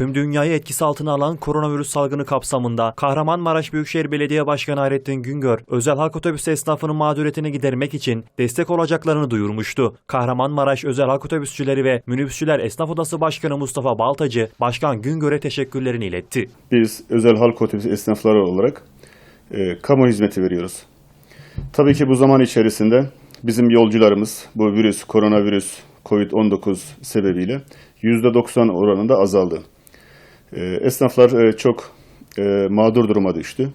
Tüm dünyayı etkisi altına alan koronavirüs salgını kapsamında Kahramanmaraş Büyükşehir Belediye Başkanı Hayrettin Güngör, özel halk otobüsü esnafının mağduriyetini gidermek için destek olacaklarını duyurmuştu. Kahramanmaraş Özel Halk Otobüsçüleri ve Minibüsçüler Esnaf Odası Başkanı Mustafa Baltacı, Başkan Güngör'e teşekkürlerini iletti. Biz özel halk otobüsü esnafları olarak e, kamu hizmeti veriyoruz. Tabii ki bu zaman içerisinde bizim yolcularımız bu virüs, koronavirüs, Covid-19 sebebiyle %90 oranında azaldı. E, esnaflar e, çok e, mağdur duruma düştü.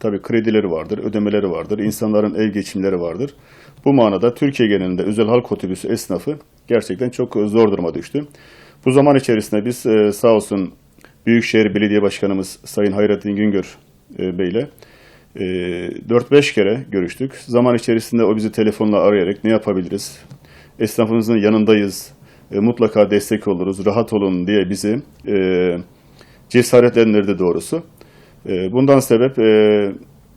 Tabii kredileri vardır, ödemeleri vardır, insanların ev geçimleri vardır. Bu manada Türkiye genelinde özel halk otobüsü esnafı gerçekten çok zor duruma düştü. Bu zaman içerisinde biz e, sağ olsun Büyükşehir Belediye Başkanımız Sayın Hayrettin Güngör e, Bey ile e, 4-5 kere görüştük. Zaman içerisinde o bizi telefonla arayarak ne yapabiliriz? Esnafımızın yanındayız, mutlaka destek oluruz, rahat olun diye bizi cesaretlendirdi doğrusu. E, bundan sebep e,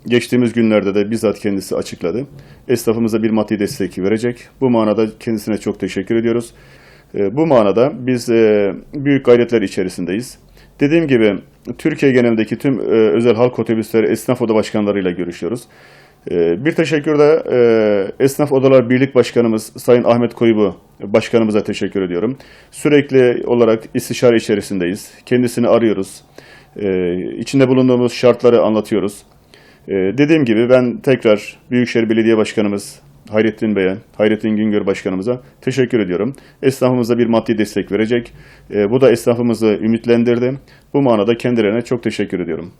geçtiğimiz günlerde de bizzat kendisi açıkladı. Esnafımıza bir maddi destek verecek. Bu manada kendisine çok teşekkür ediyoruz. E, bu manada biz e, büyük gayretler içerisindeyiz. Dediğim gibi Türkiye genelindeki tüm e, özel halk otobüsleri esnaf oda başkanlarıyla görüşüyoruz. E, bir teşekkür de e, Esnaf Odalar Birlik Başkanımız Sayın Ahmet Koyubu Başkanımıza teşekkür ediyorum. Sürekli olarak istişare içerisindeyiz. Kendisini arıyoruz. E, içinde bulunduğumuz şartları anlatıyoruz. E, dediğim gibi ben tekrar Büyükşehir Belediye Başkanımız Hayrettin Bey'e, Hayrettin Güngör Başkanımıza teşekkür ediyorum. Esnafımıza bir maddi destek verecek. Bu da esnafımızı ümitlendirdi. Bu manada kendilerine çok teşekkür ediyorum.